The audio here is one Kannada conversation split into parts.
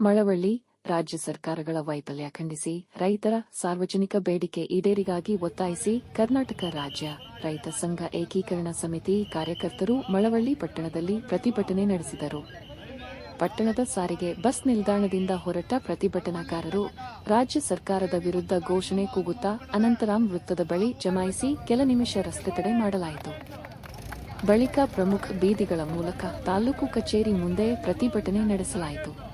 ಮಳವಳ್ಳಿ ರಾಜ್ಯ ಸರ್ಕಾರಗಳ ವೈಫಲ್ಯ ಖಂಡಿಸಿ, ರೈತರ ಸಾರ್ವಜನಿಕ ಬೇಡಿಕೆ ಈಡೇರಿಗಾಗಿ ಒತ್ತಾಯಿಸಿ ಕರ್ನಾಟಕ ರಾಜ್ಯ ರೈತ ಸಂಘ ಏಕೀಕರಣ ಸಮಿತಿ ಕಾರ್ಯಕರ್ತರು ಮಳವಳ್ಳಿ ಪಟ್ಟಣದಲ್ಲಿ ಪ್ರತಿಭಟನೆ ನಡೆಸಿದರು. ಪಟ್ಟಣದ ಸಾರಿಗೆ ಬಸ್ ನಿಲ್ದಾಣದಿಂದ ಹೊರಟ ಪ್ರತಿಭಟನಾಕಾರರು ರಾಜ್ಯ ಸರ್ಕಾರದ ವಿರುದ್ಧ ಘೋಷಣೆ ಕೂಗುತ್ತಾ ಅನಂತರಾಮ್ ವೃತ್ತದ ಬಳಿ ಜಮಾಯಿಸಿ ಕೆಲ ನಿಮಿಷ ರಸ್ತೆ ತಡೆ ಮಾಡಲಾಯಿತು. ಬಳಿಕ ಪ್ರಮುಖ ಬೀದಿಗಳ ಮೂಲಕ ತಾಲೂಕು ಕಚೇರಿ ಮುಂದೆ ಪ್ರತಿಭಟನೆ ನಡೆಸಲಾಯಿತು.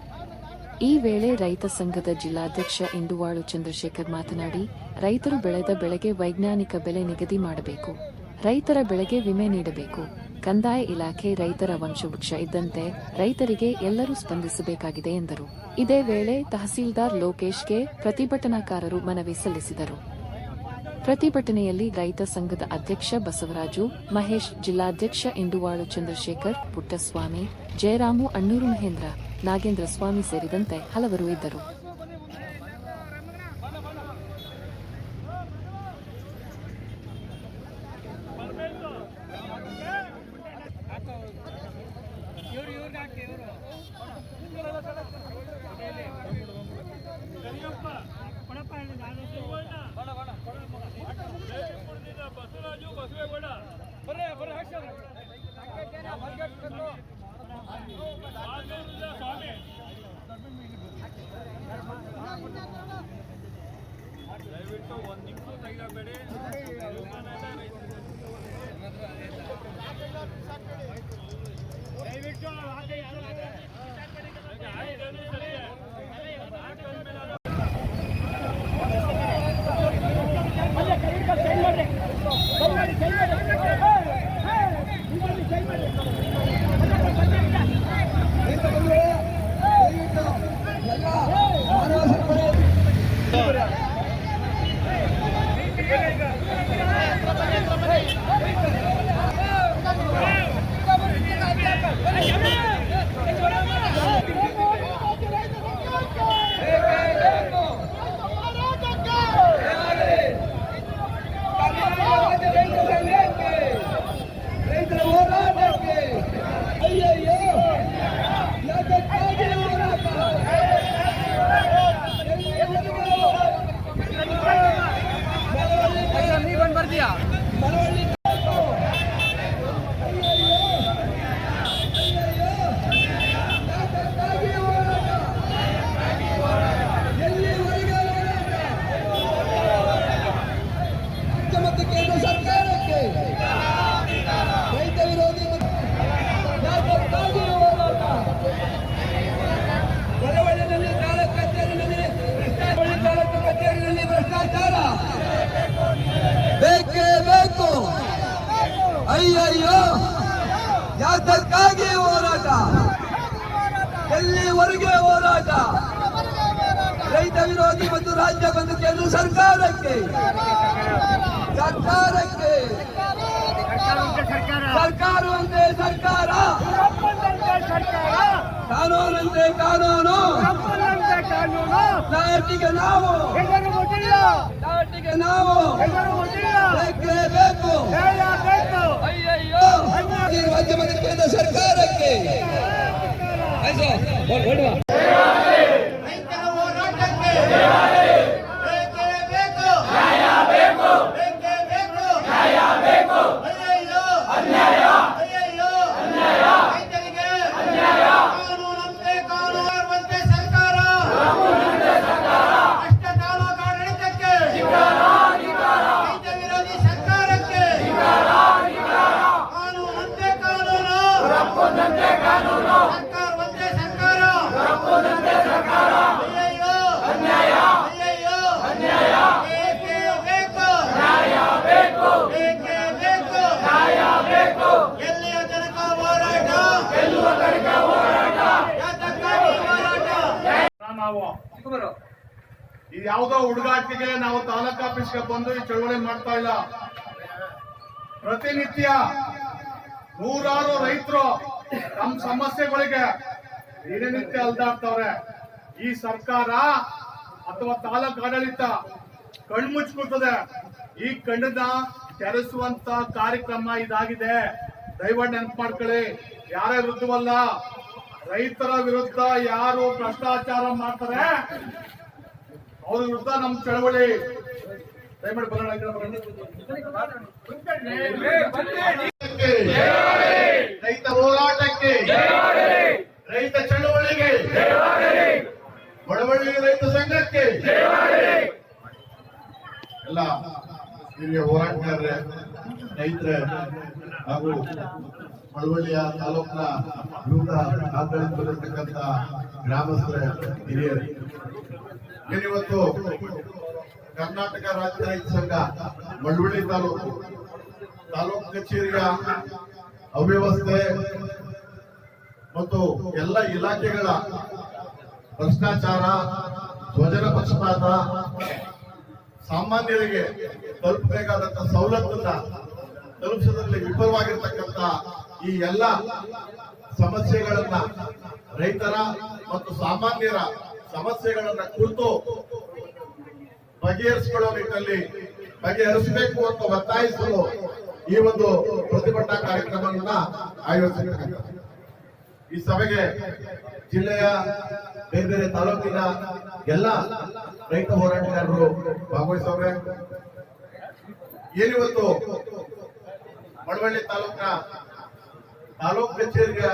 ಈ ವೇಳೆ ರೈತ ಸಂಘದ ಜಿಲ್ಲಾಧ್ಯಕ್ಷ ಇಂದುವಾಳು ಚಂದ್ರಶೇಖರ್ ಮಾತನಾಡಿ, ರೈತರು ಬೆಳೆದ ಬೆಳೆಗೆ ವೈಜ್ಞಾನಿಕ ಬೆಲೆ ನಿಗದಿ ಮಾಡಬೇಕು. ರೈತರ ಬೆಳೆಗೆ ವಿಮೆ ನೀಡಬೇಕು. ಕಂದಾಯ ಇಲಾಖೆ ರೈತರ ವಂಶವೃಕ್ಷ ಇದ್ದಂತೆ ರೈತರಿಗೆ ಎಲ್ಲರೂ ಸ್ಪಂದಿಸಬೇಕಾಗಿದೆ ಎಂದರು. ಇದೇ ವೇಳೆ ತಹಸೀಲ್ದಾರ್ ಲೋಕೇಶ್ಗೆ ಪ್ರತಿಭಟನಾಕಾರರು ಮನವಿ ಸಲ್ಲಿಸಿದರು. ಪ್ರತಿಭಟನೆಯಲ್ಲಿ ರೈತ ಸಂಘದ ಅಧ್ಯಕ್ಷ ಬಸವರಾಜು, ಮಹೇಶ್ ಜಿಲ್ಲಾಧ್ಯಕ್ಷ ಇಂಡುವಾಳು ಚಂದ್ರಶೇಖರ್, ಪುಟ್ಟಸ್ವಾಮಿ, ಜಯರಾಮು, ಅಣ್ಣೂರು ಮಹೇಂದ್ರ. ನಾಗೇಂದ್ರ ಸ್ವಾಮಿ ಸೇರಿದಂತೆ ಹಲವರು ಇದ್ದರು ಬಸವರಾಜು ಬಸವೇಗೌಡ ಬರ್ರಿ ಬರ್ರಿ ಹಾಕ್ಸೋಣ ಸ್ವಾಮಿ ದಯವಿಟ್ಟು ಒಂದು ನಿಮಿಷ ತೆಗಿಬೇಡಿ ದಯವಿಟ್ಟು ರೈತರ ಹೋರಾಟಕ್ಕೆ ಅಯ್ಯಯ್ಯೋ ಯಾತಕ್ಕಾಗಿ ಹೋರಾಟ ಮಳವಳ್ಳಿ ಯಾತಕ್ಕಾಗಿ ಹೋರಾಟ ಎಲ್ಲಿವರೆಗೆ ಹೋರಾಟ ರಾಜ್ಯ ಮತ್ತು ಕೇಂದ್ರ ಸರ್ಕಾರಕ್ಕೆ ರೈತ ವಿರೋಧಿ ಮತ್ತು ಯಾತಕ್ಕಾಗಿ ಹೋರಾಟ ಮಳವಳ್ಳಿನಲ್ಲಿ ತಾಲೂಕು ಕಚೇರಿನಲ್ಲಿ ಭ್ರಷ್ಟಾಚಾರ ತಾಲೂಕು ಕಚೇರಿನಲ್ಲಿ ಭ್ರಷ್ಟಾಚಾರ ಬೇಕೇ ಬೇಕು ಅಯ್ಯಯ್ಯೋ ಯಾತಕ್ಕಾಗಿ ಹೋರಾಟ. ಎಲ್ಲಿವರೆಗೆ ಹೋರಾಟ? ರೈತ ವಿರೋಧಿ ಮತ್ತು ರಾಜ್ಯ ಬಂದು ಕೇಂದ್ರ ಸರ್ಕಾರಕ್ಕೆ ಸರ್ಕಾರಕ್ಕೆ. ಸರ್ಕಾರ ಒಂದೇ ಸರ್ಕಾರ. ಕಾನೂನಂತೆ ಕಾನೂನು. ನಾಟಿಗೆ ನಾವು ನಾಟಿಗೆ ನಾವು ಬೇಕೇ ಬೇಕು ಅಯ್ಯಯ್ಯೋ ಈ ರಾಜ್ಯ ಮತ್ತು ಕೇಂದ್ರ ಸರ್ಕಾರಕ್ಕೆ ಆಯ್ತು ಹೊರಡುವ ರೈತರ ಹೋರಾಟಕ್ಕೆ ಬೇಕೇ ಬೇಕು ನ್ಯಾಯ ಬೇಕು ಬೇಕೇ ಬೇಕು ನ್ಯಾಯ ಬೇಕು ಅಯ್ಯಯ್ಯೋ ಅನ್ಯಾಯ ಅಯ್ಯಯ್ಯೋ ಅನ್ಯಾಯ ರೈತರಿಗೆ ಅನ್ಯಾಯ ಕಾನೂನಂತೆ ಕಾನೂನುವಂತೆ ಸರ್ಕಾರ ಭ್ರಷ್ಟ ತಾಲೂಕು ಆಡಳಿತಕ್ಕೆ ರೈತ ವಿರೋಧಿ ಸರ್ಕಾರಕ್ಕೆ ಕಾನೂನಂತೆ ಕಾನೂನು ಸರ್ಕಾರ ಒಂದೇ ಸರ್ಕಾರ ಅಯ್ಯಯ್ಯೋ ಅನ್ಯಾಯ ಅಯ್ಯಯ್ಯೋ ಅನ್ಯಾಯ ಬೇಕೇ ಬೇಕು ನ್ಯಾಯ ಬೇಕು ಬೇಕೇ ಬೇಕು ನ್ಯಾಯ ಬೇಕು ಎಲ್ಲಿಯ ತನಕ ಹೋರಾಟ ಗೆಲ್ಲುವ ತನಕ ಹೋರಾಟ ಯಾತಕ್ಕಾಗಿ ಹೋರಾಟ ನಾವು ಇದು ಯಾವುದೋ ಹುಡುಗಾಟಿಗೆ ನಾವು ತಾಲೂಕು ಆಫೀಸ್ಗೆ ಬಂದು ಈ ಚಳವಳಿ ಮಾಡ್ತಾ ಇಲ್ಲ. ಪ್ರತಿನಿತ್ಯ ನೂರಾರು ರೈತರು ತಮ್ಮ ಸಮಸ್ಯೆಗಳಿಗೆ ದಿನನಿತ್ಯ ಅಲ್ದಾಡ್ತವ್ರೆ. ಈ ಸರ್ಕಾರ ಅಥವಾ ತಾಲೂಕು ಆಡಳಿತ ಕಣ್ಮುಚ್ಕೊಳ್ತದೆ ಈ ಕಣ್ಣನ್ನ ತೆರೆಸುವಂತ ಕಾರ್ಯಕ್ರಮ ಇದಾಗಿದೆ. ದಯವಿಟ್ಟು ನೆನಪು ಮಾಡ್ಕೊಳ್ಳಿ. ಯಾರ ವಿರುದ್ಧವಲ್ಲ, ರೈತರ ವಿರುದ್ಧ ಯಾರು ಭ್ರಷ್ಟಾಚಾರ ಮಾಡ್ತಾರೆ, ಅವ್ರ ವಿರುದ್ಧ ನಮ್ ಚಳವಳಿ. ದಯಮಾಡಿ ಬರೋಣ ಈ ಕಡೆ ಬರೋಣ. ರೈತ ಹೋರಾಟಕ್ಕೆ ರೈತ ಚಳವಳಿಗೆ ಬಡವಳ್ಳಿ ರೈತ ಸಂಘಕ್ಕೆ. ಎಲ್ಲ ಹಿರಿಯ ಹೋರಾಟಗಾರರೇ ರೈತರೇ ಹಾಗೂ ಮಳವಳ್ಳಿಯ ತಾಲೂಕಿನ ವಿವಿಧ ಬಂದಿರತಕ್ಕಂತ ಗ್ರಾಮಸ್ಥರ, ಹಿರಿಯರು. ಏನಿವತ್ತು ಕರ್ನಾಟಕ ರಾಜ್ಯ ರೈತ ಸಂಘ ಮಳವಳ್ಳಿ ತಾಲೂಕು ತಾಲೂಕು ಕಚೇರಿಯ ಅವ್ಯವಸ್ಥೆ ಮತ್ತು ಎಲ್ಲ ಇಲಾಖೆಗಳ ಭ್ರಷ್ಟಾಚಾರ ಸ್ವಜನ ಪಕ್ಷಪಾತ. ಸಾಮಾನ್ಯರಿಗೆ ತಲುಪಬೇಕಾದಂತ ಸವಲತ್ತನ್ನ ತಲುಪಿಸೋದ್ರಲ್ಲಿ ವಿಫಲವಾಗಿರ್ತಕ್ಕಂತ ಈ ಎಲ್ಲ ಸಮಸ್ಯೆಗಳನ್ನ ರೈತರ ಮತ್ತು ಸಾಮಾನ್ಯರ ಸಮಸ್ಯೆಗಳನ್ನ ಕುರಿತು ಬಗೆಹರಿಸಿಕೊಳ್ಳೋ ನಿಟ್ಟಿನಲ್ಲಿ ಬಗೆಹರಿಸಬೇಕು ಅಂತ ಒತ್ತಾಯಿಸಲು ಈ ಒಂದು ಪ್ರತಿಭಟನಾ ಕಾರ್ಯಕ್ರಮವನ್ನ ಆಯೋಜಿಸಿರ್ತಕ್ಕಂಥ ಈ ಸಭೆಗೆ ಜಿಲ್ಲೆಯ ಬೇರೆ ಬೇರೆ ತಾಲೂಕಿನ ಎಲ್ಲ ರೈತ ಹೋರಾಟಗಾರರು ಭಾಗವಹಿಸವ್ರೆ. ಏನಿವತ್ತು ಮಳವಳ್ಳಿ ತಾಲೂಕಿನ ತಾಲೂಕ್ ಕಚೇರಿಯ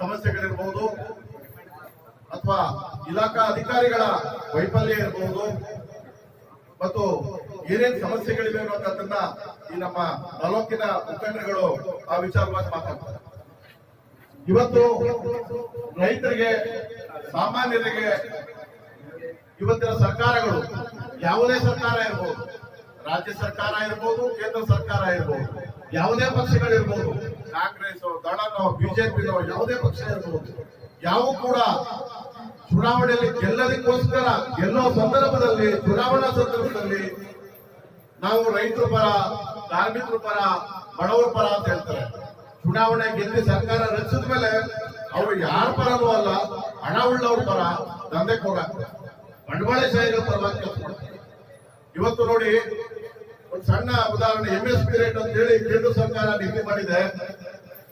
ಸಮಸ್ಯೆಗಳಿರ್ಬಹುದು ಅಥವಾ ಇಲಾಖಾ ಅಧಿಕಾರಿಗಳ ವೈಫಲ್ಯ ಇರಬಹುದು ಮತ್ತು ಏನೇನು ಸಮಸ್ಯೆಗಳಿವೆ ಅನ್ನೋದನ್ನ ಈ ನಮ್ಮ ತಾಲೂಕಿನ ಮುಖಂಡರುಗಳು ಆ ವಿಚಾರವಾಗಿ ಮಾತಾಡ್ತಾರೆ. ಇವತ್ತು ರೈತರಿಗೆ, ಸಾಮಾನ್ಯರಿಗೆ ಇವತ್ತಿನ ಸರ್ಕಾರಗಳು ಯಾವುದೇ ಸರ್ಕಾರ ಇರ್ಬೋದು, ರಾಜ್ಯ ಸರ್ಕಾರ ಇರ್ಬೋದು, ಕೇಂದ್ರ ಸರ್ಕಾರ ಇರ್ಬೋದು, ಯಾವುದೇ ಪಕ್ಷಗಳಿರ್ಬೋದು ಕಾಂಗ್ರೆಸ್ ದಳನೋ, ಬಿಜೆಪಿನೋ ಯಾವುದೇ ಪಕ್ಷ ಇರ್ಬೋದು, ಯಾವ ಕೂಡ ಚುನಾವಣೆಯಲ್ಲಿ ಗೆಲ್ಲದಕ್ಕೋಸ್ಕರ ಗೆಲ್ಲೋ ಸಂದರ್ಭದಲ್ಲಿ, ಚುನಾವಣಾ ಸಂದರ್ಭದಲ್ಲಿ ನಾವು ರೈತರ ಪರ, ಕಾರ್ಮಿಕರ ಪರ, ಬಡವರ ಪರ ಅಂತ ಹೇಳ್ತಾರೆ. ಚುನಾವಣೆ ಗೆದ್ದು ಸರ್ಕಾರ ರಚಿಸಿದ ಮೇಲೆ ಅವರು ಯಾರ ಪರನೂ ಅಲ್ಲ ಹಣ ಉಳ್ಳವ್ರ ಪರ ದಂಧೆ ಹೋಗ ಬಂಡವಾಳಶಾಹಿಗಳ ಪರವಾಗಿ ಕೆಲಸ ಮಾಡ್ತಾರೆ ಇವತ್ತು ನೋಡಿ, ಒಂದು ಸಣ್ಣ ಉದಾಹರಣೆ ಎಂ ಎಸ್ ಪಿ ರೇಟ್ ಅಂತ ಹೇಳಿ ಕೇಂದ್ರ ಸರ್ಕಾರ ನಿಗದಿ ಮಾಡಿದೆ.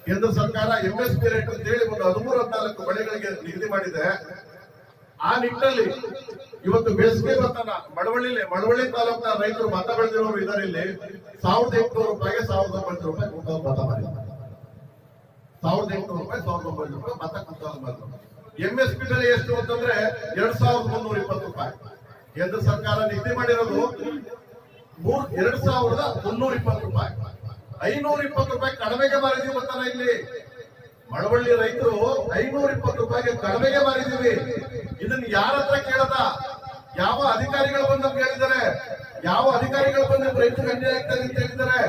ಕೇಂದ್ರ ಸರ್ಕಾರ ಎಂ ಎಸ್ ಪಿ ರೇಟ್ ಅಂತ ಹೇಳಿ ಒಂದು ಹದಿಮೂರು ಹದಿನಾಲ್ಕು ಬೆಳೆಗಳಿಗೆ ನಿಗದಿ ಮಾಡಿದೆ. ಆ ನಿಟ್ಟಿನಲ್ಲಿ ಇವತ್ತು ಬೇಸಿಗೆ ಬರ್ತಾನ ಮಳವಳ್ಳಿ ಮಳವಳ್ಳಿ ತಾಲೂಕಿನ ರೈತರು ಭತ್ತ ಬೆಳೆದಿರೋರು ಇದರಲ್ಲಿ ಸಾವಿರದ ಎಂಟುನೂರು ರೂಪಾಯಿಗೆ ಸಾವಿರದ ಒಂಬೈನೂರು ರೂಪಾಯಿ ಮತ ಮಾಡಿದ್ದಾರೆ ಸಾವಿರದ ಎಂಟುನೂರು ರೂಪಾಯಿ, ಸಾವಿರದ ಒಂಬೈನೂರು ರೂಪಾಯಿ ಭತ್ತ ಮಾಡಿದ್ರು ಎಂ ಎಸ್ ಪಿ ಬೆಲೆ ಎಷ್ಟು ಅಂತಂದ್ರೆ ಎರಡ್ ಸಾವಿರದ ಮುನ್ನೂರ ಇಪ್ಪತ್ತು ರೂಪಾಯಿ. ಕೇಂದ್ರ ಸರ್ಕಾರ ನಿಗದಿ ಮಾಡಿರೋದು ಮೂರ್ ಎರಡ್ ಸಾವಿರದ ಮುನ್ನೂರ ಇಪ್ಪತ್ತು ರೂಪಾಯಿ. ಐನೂರ ಇಪ್ಪತ್ತು ರೂಪಾಯಿ ಕಡಿಮೆಗೆ ಮಾರಿದೀವಿ ಗೊತ್ತಲ್ಲ ಇಲ್ಲಿ. ಮಳವಳ್ಳಿ ರೈತರು ಐನೂರ ಇಪ್ಪತ್ತು ರೂಪಾಯಿಗೆ ಕಡಿಮೆಗೆ ಮಾರಿದೀವಿ. ಇದನ್ನ ಯಾರ ಹತ್ರ ಕೇಳದ? ಯಾವ ಅಧಿಕಾರಿಗಳು ಬಂದು ಕೇಳಿದ್ದಾರೆ ಯಾವ ಅಧಿಕಾರಿಗಳು ಬಂದು ರೈತರು ಅನ್ಯಾಯ ಆಗ್ತದೆ ಅಂತ ಹೇಳಿದ್ದಾರೆ?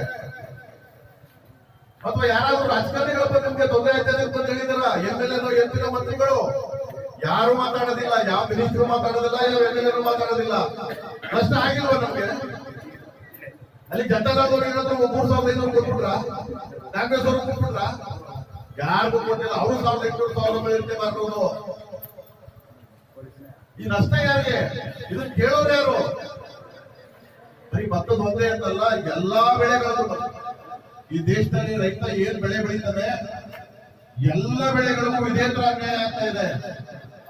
ಅಥವಾ ಯಾರಾದ್ರೂ ರಾಜಕಾರಣಿಗಳ ಬಗ್ಗೆ ನಿಮ್ಗೆ ತೊಂದರೆ ಆಗ್ತದೆ ಅಂತ ಹೇಳಿದಾರ ಎಂ ಎಲ್ ಎನ್, ಎಂ ಮಂತ್ರಿಗಳು? ಯಾರು ಮಾತಾಡೋದಿಲ್ಲ, ಯಾವ ಮಿನಿಸ್ಟರ್ ಮಾತಾಡೋದಿಲ್ಲ, ಯಾವ ಎಂ ಎಲ್ ಎನ್ ಮಾತಾಡೋದಿಲ್ಲ. ನಷ್ಟ ಆಗಿಲ್ವಾ ನಮ್ಗೆ? ಅಲ್ಲಿ ಜನತಾದಳದವ್ರು ಏನಾದ್ರು ಮೂರ್ ಸಾವಿರದ ಐನೂರು ಕೊಟ್ಬಿಟ್ರ? ಕಾಂಗ್ರೆಸ್ ಅವರು ಕೊಟ್ಬಿಟ್ರ? ಯಾರಿಗೂ ಕೊಟ್ಟಿಲ್ಲ, ಅವರು ಸಾವಿರದ ಎಂಟುನೂರು ಸಾವಿರದ ಒಂಬೈನೂರು ಮಾಡ್ಬೋದು. ಈ ನಷ್ಟ ಯಾರಿಗೆ? ಇದನ್ನ ಕೇಳೋರು ಯಾರು? ಬರೀ ಭತ್ತದ ಒಂದೇ ಅಂತಲ್ಲ, ಎಲ್ಲಾ ಬೆಳೆಗಳು ಈ ದೇಶದಲ್ಲಿ ರೈತ ಏನ್ ಬೆಳೆ ಬೆಳೀತಾರೆ ಎಲ್ಲ ಬೆಳೆಗಳಿಗೂ ಇದೇ ತರ ಅನ್ಯಾಯ ಆಗ್ತಾ ಇದೆ.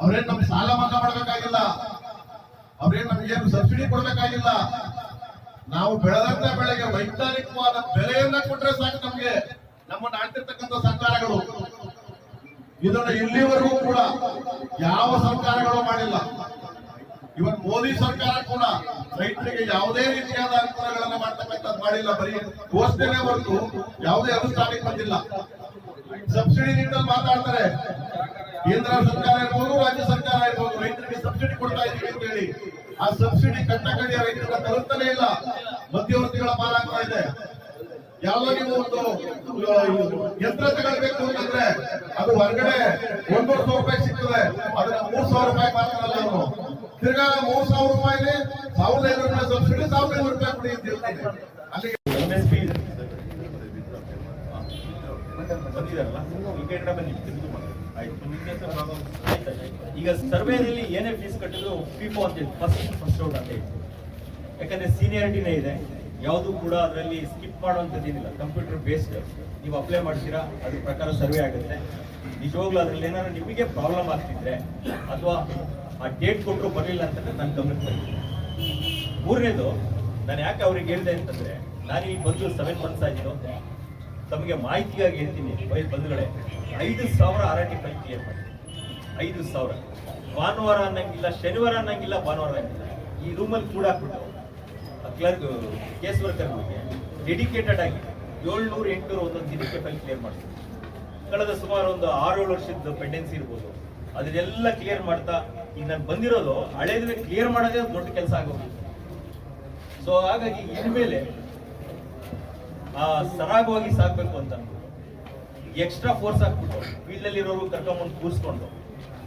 ಅವ್ರೇನ್ ನಮ್ಗೆ ಸಾಲ ಮನ್ನಾ ಮಾಡ್ಬೇಕಾಗಿಲ್ಲ. ಅವ್ರೇನ್ ನಮ್ಗೇನು ಸಬ್ಸಿಡಿ ಕೊಡ್ಬೇಕಾಗಿಲ್ಲ. ನಾವು ಬೆಳೆದಂತ ಬೆಳೆಗೆ ವೈಜ್ಞಾನಿಕವಾದ ಬೆಲೆಯನ್ನ ಕೊಟ್ರೆ ಸಾಕು ನಮ್ಗೆ. ನಮ್ಮನ್ನ ಆಡ್ತಿರ್ತಕ್ಕಂಥ ಸರ್ಕಾರಗಳು. ಇದನ್ನು ಇಲ್ಲಿವರೆಗೂ ಕೂಡ ಯಾವ ಸರ್ಕಾರಗಳು ಮಾಡಿಲ್ಲ. ಇವನ್ ಮೋದಿ ಸರ್ಕಾರ ಕೂಡ ರೈತರಿಗೆ ಯಾವುದೇ ರೀತಿಯಾದ ಅನುಕೂಲಗಳನ್ನ ಮಾಡ್ತಕ್ಕಂಥದ್ದು ಮಾಡಿಲ್ಲ. ಬರೀ ಘೋಷಣೆ ಹೊರತು ಯಾವುದೇ ಅನುಷ್ಠಾನಕ್ಕೆ ಬಂದಿಲ್ಲ. ಸಬ್ಸಿಡಿ ನಿಂತಲ್ಲಿ ಮಾತಾಡ್ತಾರೆ. ಕೇಂದ್ರ ಸರ್ಕಾರ ಇರ್ಬೋದು, ರಾಜ್ಯ ಸರ್ಕಾರ ಇರ್ಬೋದು, ರೈತರಿಗೆ ಸಬ್ಸಿಡಿ ಕೊಡ್ತಾ ಇದೀವಿ ಅಂತ ಹೇಳಿ. ಆ ಸಬ್ಸಿಡಿ ಕಟ್ಟಕಡೆಯ ರೈತರ ತಲುಪ್ತಾನೆ ಇಲ್ಲ. ಮಧ್ಯವರ್ತಿಗಳ ಪಾಲಾಗ್ತಾ ಇದೆ. ಯಾವುದೋ ನೀವು ಒಂದು ಯಂತ್ರ ತಗೊಳ್ಬೇಕು ಅಂತಂದ್ರೆ ಅದು ಹೊರಗಡೆ ಒಂದೂವರೆ ಸಾವಿರ ರೂಪಾಯಿ ಸಿಗ್ತದೆ. ಅದನ್ನ ಮೂರ್ ಸಾವಿರ ರೂಪಾಯಿ ಮಾಡ್ತಾರಲ್ಲ ಅವರು ತಿರ್ಗಾ ಮೂರ್ ಸಾವಿರ ರೂಪಾಯಿ ಸಾವಿರದ ಐನೂರು ರೂಪಾಯಿ ಸಬ್ಸಿಡಿ ಸಾವಿರದ ಐನೂರು ರೂಪಾಯಿ ಕೊಡಿ ಅಂತ ಆಯ್ತು, ಆಯ್ತು. ಈಗ ಸರ್ವೇನಲ್ಲಿ ಏನೇ ಫೀಸ್ ಕಟ್ಟಿದ್ರು ಪಿಫೋ ಅಂತ ಫಸ್ಟ್ ಫಸ್ಟ್ ಔಟ್ ಅಂತ ಹೇಳಿ. ಯಾಕಂದ್ರೆ ಸೀನಿಯಾರಿಟಿನೇ ಇದೆ. ಯಾವುದು ಕೂಡ ಅದರಲ್ಲಿ ಸ್ಕಿಪ್ ಮಾಡುವಂಥದ್ದು ಏನಿಲ್ಲ. ಕಂಪ್ಯೂಟರ್ ಬೇಸ್ಡ್ ನೀವು ಅಪ್ಲೈ ಮಾಡ್ತೀರಾ ಅದ್ರ ಪ್ರಕಾರ ಸರ್ವೆ ಆಗುತ್ತೆ. ನಿಜವಾಗ್ಲೂ ಅದ್ರಲ್ಲಿ ಏನಾದ್ರು ನಿಮಗೆ ಪ್ರಾಬ್ಲಮ್ ಆಗ್ತಿದ್ರೆ ಅಥವಾ ಆ ಡೇಟ್ ಕೊಟ್ಟರು ಬರಲಿಲ್ಲ ಅಂತಂದ್ರೆ ನನ್ನ ಗಮನಕ್ಕೆ ಮೂರನೇದು, ನಾನು ಯಾಕೆ ಅವ್ರಿಗೆ ಹೇಳಿದೆ ಅಂತಂದ್ರೆ, ನಾನು ಈಗ ಬಂದು ಸೆವೆನ್ ಮಂತ್ಸ್ ಆಗಿದ್ದು, ತಮಗೆ ಮಾಹಿತಿಗಾಗಿ ಹೇಳ್ತೀನಿ ಬೈ ಬಂಧುಗಳೇ ಐದು ಸಾವಿರ ಆರ್ ಟಿ ಫೈಲ್ ಕ್ಲಿಯರ್ ಮಾಡಿ ಐದು ಸಾವಿರ. ಭಾನುವಾರ ಅನ್ನಂಗಿಲ್ಲ, ಶನಿವಾರ ಅನ್ನಂಗಿಲ್ಲ, ಭಾನುವಾರ ಅನ್ನಂಗಿಲ್ಲ. ಈ ರೂಮಲ್ಲಿ ಕೂಡ ಹಾಕ್ಬಿಟ್ಟು ಕ್ಲರ್ಕ್ ಕೇಸ್ ವರ್ಕರ್ಗಳಿಗೆ ಡೆಡಿಕೇಟೆಡ್ ಆಗಿ ಏಳ್ನೂರು ಎಂಟುನೂರು ಒಂದೊಂದು ದಿನಕ್ಕೆ ಫೈಲ್ ಕ್ಲಿಯರ್ ಮಾಡ್ತೀನಿ ಕಳೆದ ಸುಮಾರು ಒಂದು ಆರು ಏಳು ವರ್ಷದ ಪೆಂಡೆನ್ಸಿ ಇರ್ಬೋದು. ಅದನ್ನೆಲ್ಲ ಕ್ಲಿಯರ್ ಮಾಡ್ತಾ ಈಗ ನಾನು ಬಂದಿರೋದು ಹಳೇದ್ರೆ ಕ್ಲಿಯರ್ ಮಾಡೋದೇ ದೊಡ್ಡ ಕೆಲಸ ಆಗೋದು ಸೊ ಹಾಗಾಗಿ ಇನ್ಮೇಲೆ, ಆ, ಸರಾಗವಾಗಿ ಸಾಕ್ಬೇಕು ಅಂತ. ಎಕ್ಸ್ಟ್ರಾ ಫೋರ್ಸ್ ಹಾಕ್ಬಿಟ್ಟು ಫೀಲ್ಡ್ ಅಲ್ಲಿ ಇರೋರು ಕರ್ಕೊಂಡ್ಬಂದು ಕೂರಿಸ್ಕೊಂಡು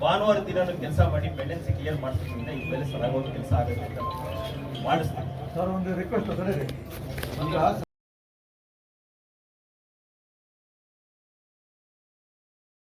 ಭಾನುವಾರ ದಿನ ಕೆಲಸ ಮಾಡಿ ಪೆಂಡೆನ್ಸಿ ಕ್ಲಿಯರ್ ಮಾಡಿಸ್ತೀನಿ ಇನ್ಮೇಲೆ ಸರಾಗವಾಗಿ ಕೆಲಸ ಆಗಬೇಕು ಅಂತ ಮಾಡಿಸ್ತೀನಿ. ಸರ್, ಒಂದು ರಿಕ್ವೆಸ್ಟ್